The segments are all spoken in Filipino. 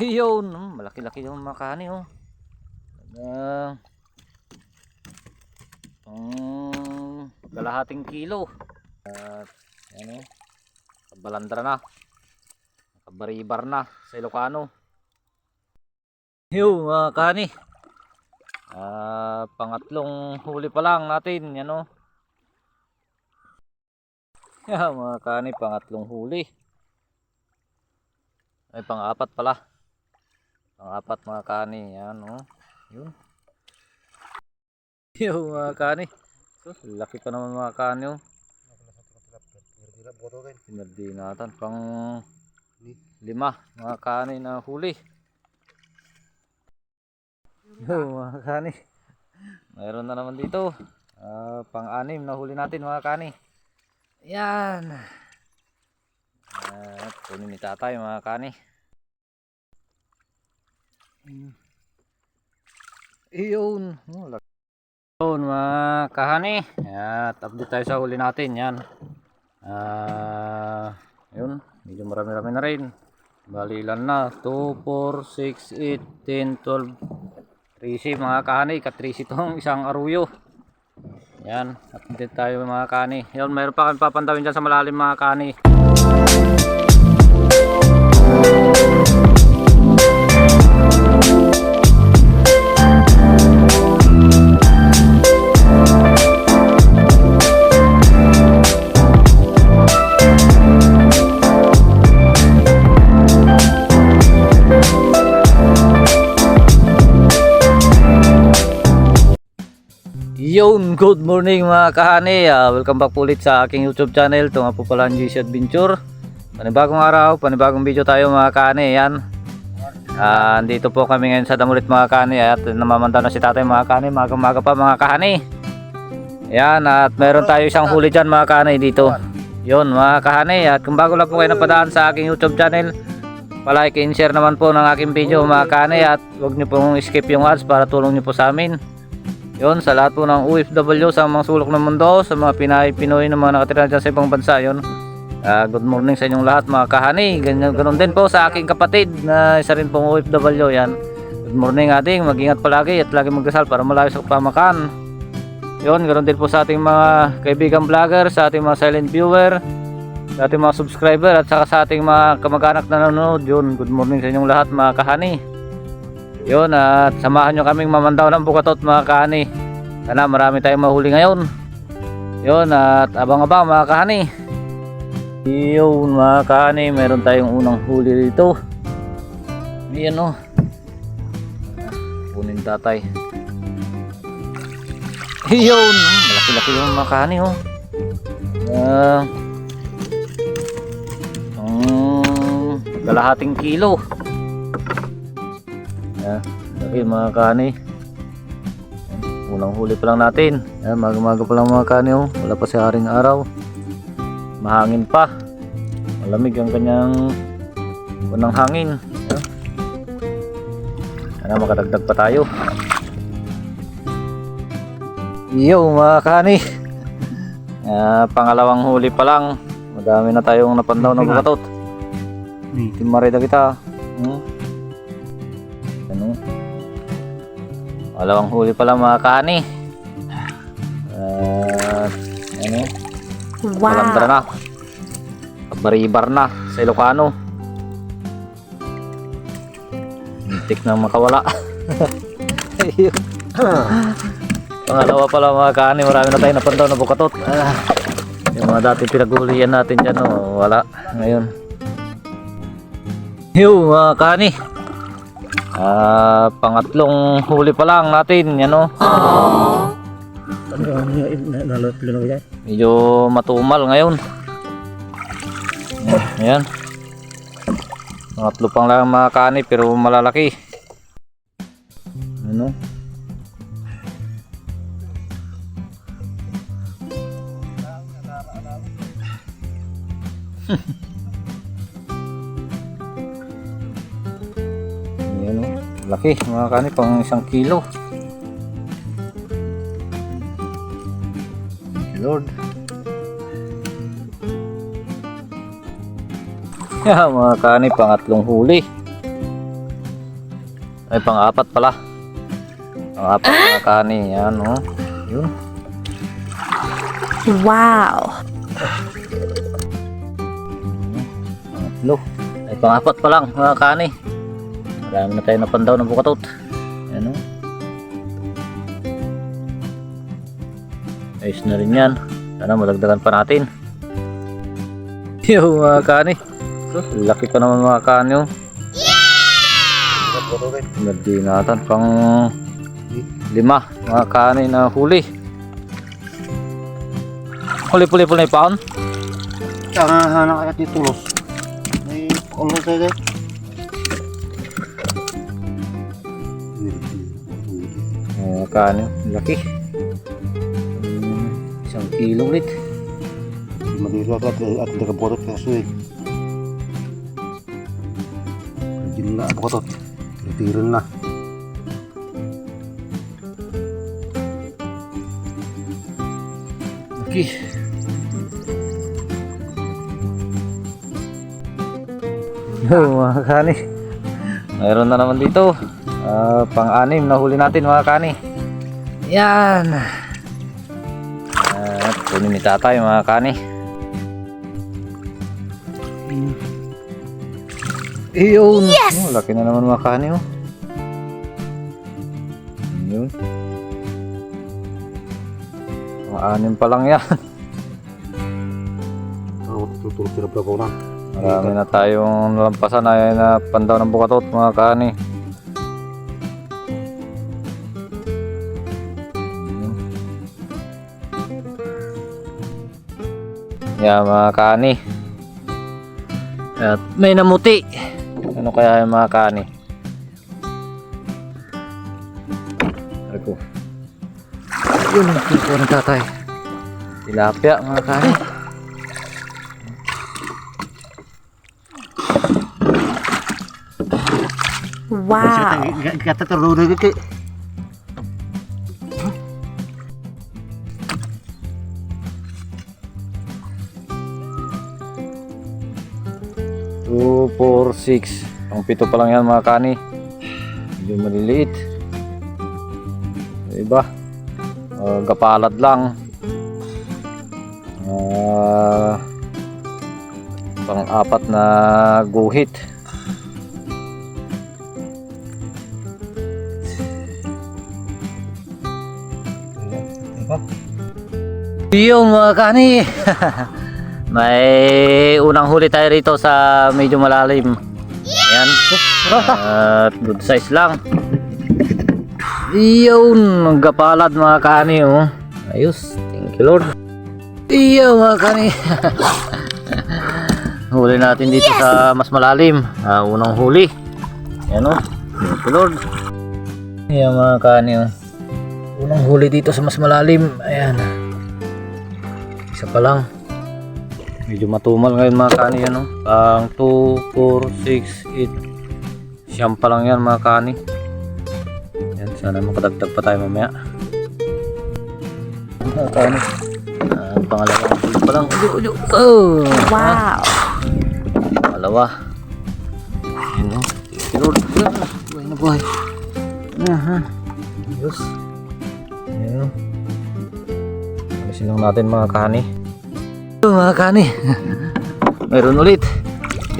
Yun, mm, malaki-laki yung makani oh. Uh, pang kalahating kilo. At ano, kabalandra na. Kabaribar na sa Ilocano. Yung mga kani. Ah, pangatlong huli pa lang natin, yan oh. Yeah, mga kani, pangatlong huli. Ay, pang-apat pala. Pang-apat mga kani, yan oh. Yun. Yung mga kani. So, laki pa naman mga kani oh. Pinardinatan pang lima mga kani na huli. Yung mga kani. Mayroon na naman dito. Ah, pang-anim na huli natin mga kani. Yan. At kunin ni tatay mga kani. Iyon. Oh, laki. Yun mga kahani. At update tayo sa huli natin. Yan. Ah, yun. Medyo marami-rami na rin. Bali ilan na. 2, 4, 6, 8, 10, 12, 13 mga kahani. Katrisi itong isang aruyo. Yan. Update tayo mga kahani. Yun. Mayroon pa kami papandawin dyan sa malalim mga kahani. Yun, good morning mga kahani. Ah, welcome back po ulit sa aking YouTube channel. Ito nga po pala ang GC Adventure. Panibagong araw, panibagong video tayo mga kahani. Yan. Ah, andito po kami ngayon sa Damulit mga kahani at namamanda na si tatay mga kahani. Maga-maga pa mga kahani. Yan, at meron tayo isang huli dyan mga kahani dito. Yun mga kahani. At kung bago lang po kayo napadaan sa aking YouTube channel, palike and share naman po ng aking video mga kahani. At huwag niyo pong skip yung ads para tulong niyo po sa amin. Yun, sa lahat po ng OFW sa mga sulok ng mundo, sa mga Pinay, Pinoy na mga nakatira dyan sa ibang bansa, yun. Ah, good morning sa inyong lahat mga kahani. Ganyan, ganun din po sa aking kapatid na isa rin pong OFW, yan. Good morning ating, mag-ingat palagi at lagi magdasal para malayo sa pamakan. Yun, ganun din po sa ating mga kaibigan vlogger, sa ating mga silent viewer, sa ating mga subscriber at saka sa ating mga kamag-anak na nanonood. Yun, good morning sa inyong lahat mga kahani. Yun at samahan nyo kaming mamandaw ng bukatot mga kahani. Sana marami tayong mahuli ngayon. Yun at abang-abang mga kahani. Yun mga kahani, meron tayong unang huli dito. Ayan o. Kunin tatay. Yun, malaki-laki yung mga kahani o. Ah. um, kalahating kilo. Yan. Okay mga kani. Unang huli pa lang natin. Yan, maga-maga pa lang mga kani. Oh. Wala pa si haring araw. Mahangin pa. Malamig ang kanyang unang hangin. Yan. Sana makadagdag pa tayo. Yo mga kani. Ah, pangalawang huli pa lang. Madami na tayong napandaw na bukatot. Timarida kita. Hmm? Walawang huli pala mga kani at ano? Malandra na. Baribar na sa Ilocano. Muntik na makawala. Ayun. Pangalawa pala mga kani Marami na tayo napandaw na bukatot. Ah, Yung mga dati pinagulian natin dyan oh, Wala. Ngayon. Yung mga kani Ah, pangatlong huli pa lang natin, yan o. Medyo matumal ngayon. Ayan. Pangatlo pang lang mga kani pero malalaki. Ano? Ayan Laki mga kani pang isang kilo. Lord. Yeah, mga kani pangatlong huli. Ay, pang-apat pala. Pang-apat mga kani. Yan, oh. Yun. Wow. Pangatlo. Ay, pang-apat pa lang mga kani. Marami na tayo napandaw ng bukatot. Yan, oh. Ayos na rin yan. Sana madagdagan pa natin. Yo, mga kani. So, laki pa naman mga kani, oh. Hindi natin pang lima mga kani na huli. Huli-huli-huli na ipaon. Jangan anak ayat ditulos. May ulo tayo Mga kani, laki. Isang kilo ulit. Madilo at at botot kaso eh. Rajin na ako to. Tirin na. Laki. Yo, mga kani. Mayroon na naman dito. Ah, pang-anim na huli natin mga kani. Yan. At kunin ni tatay mga kani. Iyon. Yes! Oh, laki na naman mga kani oh. Yun. Mga anim pa lang yan. Tutulog sila pa ko na. Marami na tayong nalampasan ay na pandaw ng bukatot mga kani. Ya makani. at may namuti. Ya, ano kaya yung makani? Ako. Yun ang nakita ng tatay. Tilapia mga kani. Wow. Kata terlalu dekat. 2, 4, 6 pang pito pa lang yan mga kani medyo maliliit iba uh, gapalad lang uh, pang apat na guhit Yun mga kani may unang huli tayo rito sa medyo malalim. Ayan. At good size lang. Iyon, gapalad mga kani oh. Ayos. Thank you Lord. Iyo mga kani. huli natin dito sa mas malalim. Ah, unang huli. Ayan oh. Thank you Lord. Ayan mga kani oh. Unang huli dito sa mas malalim. Ayan. Isa pa lang. Medyo matumal ngayon mga kani yan, no? Ang 2, 4, 6, 8. Siyam pa lang yan mga kani. Yan, sana makadagdag pa tayo mamaya. Mga kani. Ah, pangalawang huli pa lang. Uyo, uyo. Oh! Wow. Pangalawa. Yan, no? Lord. Buhay na buhay. Aha. Ayos. Yan, no? Alisin lang natin mga kani. Ito mga kani. Meron ulit.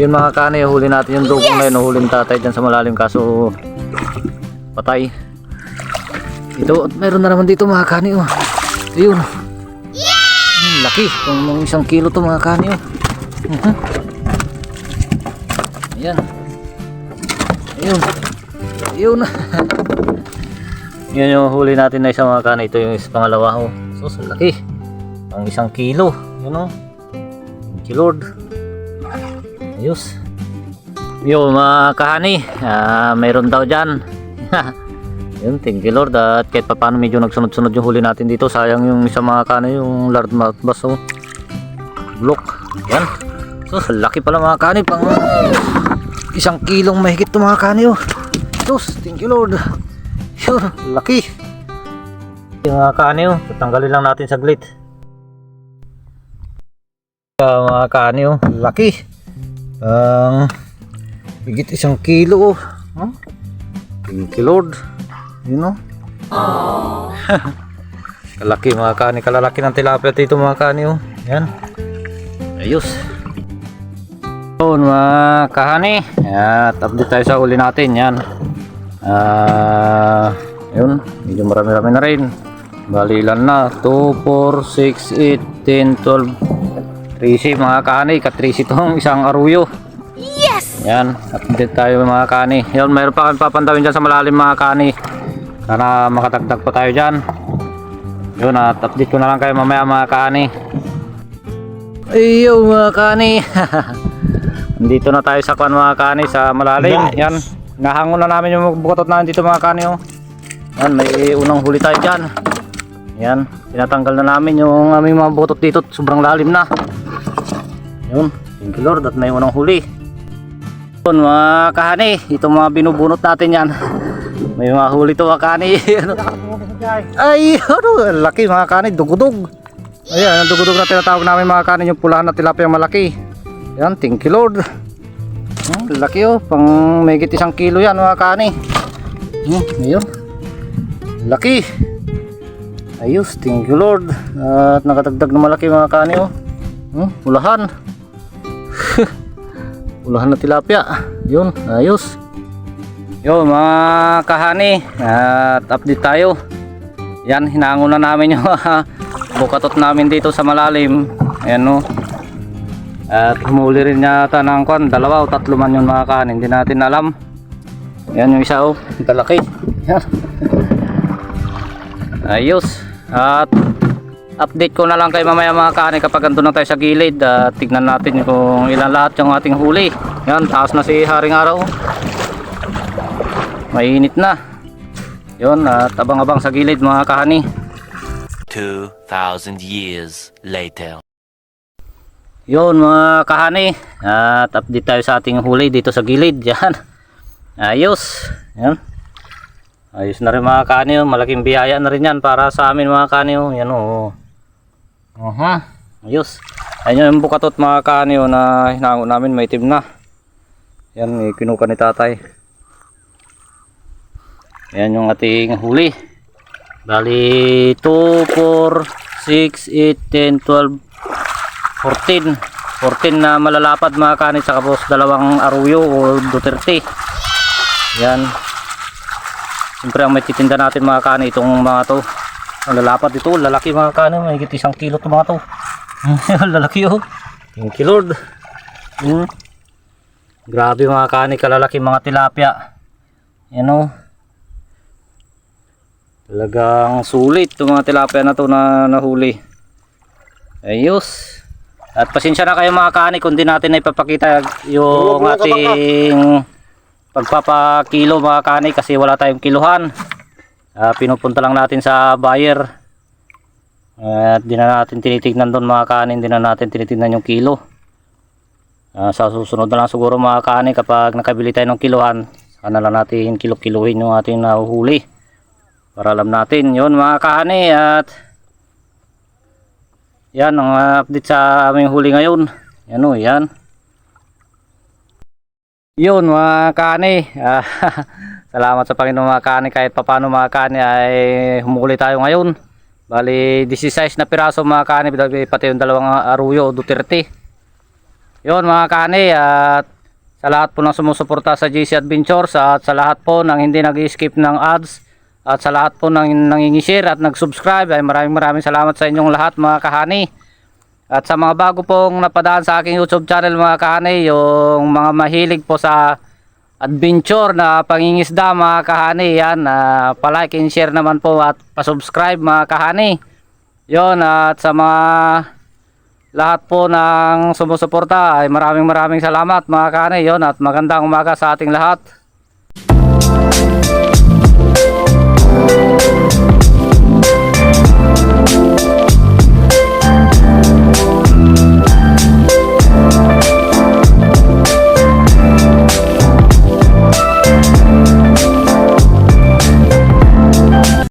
Yun mga kani, huli natin yung dugong na yun. Huli ng tatay dyan sa malalim kaso patay. Ito, meron na naman dito mga kani. Oh. Yun. Hmm, laki. Kung mga isang kilo to mga kani. Oh. Mhm. Ayan. Ayun. Ayun. Yan yung huli natin na isang mga kani. Ito yung pangalawa. Oh. So, so laki. Ang isang kilo. Yun o. Thank you Lord. Ayos. Yo mga kahani. ah, mayroon daw dyan. Yun, thank you Lord. At kahit pa paano medyo nagsunod-sunod yung huli natin dito. Sayang yung isang mga kahani, yung largemouth bass. Oh. Block. Yan. So, sa laki pala mga kahani. Pang isang kilong mahigit to mga kahani. Oh. Sus, thank you Lord. Yun, laki. Yung mga kahani, oh. tatanggalin lang natin saglit. Uh, mga kaani oh, laki. Ang bigit isang kilo oh. Huh? Thank you Lord. Yun oh. kalaki mga kani. Kalalaki ng tilapia dito mga kani oh. Yan. Ayos. Yun mga kahani. At update tayo sa uli natin. Yan. Ah, yun. Medyo marami-rami na rin. Bali ilan na. 2, 4, 6, 8, 10, 12, 13 mga kahani. Ka-13 itong isang aruyo. Yes! Yan, update tayo mga kani. Yun, mayroon pa kami papantawin dyan sa malalim mga kani. Sana makatagdag pa tayo dyan. Yun, at update ko na lang kayo mamaya mga kani. Ayun mga kani. Dito na tayo sa kwan mga kani sa malalim. Nice. Yan, nahangon na namin yung bukotot namin dito mga kani. Oh. Yan, may unang huli tayo dyan. Yan, tinatanggal na namin yung aming mga bukotot dito. Sobrang lalim na. Yun, thank you Lord at may unang huli. Yun mga kahani, itong mga binubunot natin yan. May mga huli to mga kahani. Ano? Ay, ano, laki mga kahani, dugudog. Ayan, ang dugudog na tinatawag namin mga kahani, yung pulahan na tilapia malaki. Yan, thank you Lord. Hmm, laki oh, pang may isang kilo yan mga kahani. Hmm, ayun. Laki. Ayos, thank you Lord. At nakatagdag na malaki mga kahani oh. Hmm, pulahan. Ulahan na tilapia. Yun, ayos. Yo mga kahani, at update tayo. Yan, hinangon na namin yung bukatot namin dito sa malalim. Ayan no. At humuli rin yata ng kwan, dalawa o tatlo man yung mga kahani, hindi natin alam. Yan yung isa oh, talaki. Ayos. At update ko na lang kay mamaya mga kani kapag andun na tayo sa gilid. At tignan natin kung ilan lahat yung ating huli. Yan taas na si Haring Araw. Mainit na. Yun at abang-abang sa gilid mga kahani 2,000 years later. yun mga kahani at update tayo sa ating huli dito sa gilid. Yan. Ayos. Yan. Ayos na rin mga kahani oh. malaking biyaya na rin yan para sa amin mga kahani oh. yan oh Aha, ayos. Ayun yung bukatot mga kanyo na hinango namin may itim na. Yan, kinuka ni tatay. Yan yung ating huli. Bali, 2, 4, 6, 8, 10, 12, 14. 14 na malalapad mga kanit sa kapos dalawang aruyo o Duterte. Yan. Siyempre ang may titinda natin mga kanit itong mga to. Ang lalapad ito, lalaki mga kano, may higit isang kilo ito mga to. lalaki oh. Thank you Lord. Hmm. Grabe mga kani, kalalaki mga tilapia. Yan oh. Talagang sulit itong mga tilapia na to na nahuli. Ayos. At pasensya na kayo mga kani kung di natin na ipapakita yung ating pagpapakilo mga kani kasi wala tayong kiluhan. Ah, pinupunta lang natin sa buyer. At di na natin tinitignan doon mga kanin, di na natin tinitignan yung kilo. Ah, sa susunod na lang siguro mga kanin kapag nakabili tayo ng kilohan, saka na lang natin kilo-kiluhin yung ating nahuhuli. Para alam natin yon mga kani at yan ang update sa aming huli ngayon. Yan o, yan. Yun mga kani. Ah, salamat sa Panginoon mga kani kahit papano mga kani ay humuli tayo ngayon. Bali 16 na piraso mga kani pati yung dalawang aruyo Duterte. Yun mga kani at sa lahat po ng sumusuporta sa GC Adventures at sa lahat po ng hindi nag-skip ng ads at sa lahat po ng nangingi-share at nag-subscribe ay maraming maraming salamat sa inyong lahat mga kahani. At sa mga bago pong napadaan sa aking YouTube channel mga kahani, yung mga mahilig po sa adventure na pangingisda mga kahani, yan, uh, palike and share naman po at pasubscribe mga kahani. Yon at sa mga lahat po ng sumusuporta ay maraming maraming salamat mga kahani. Yon at magandang umaga sa ating lahat.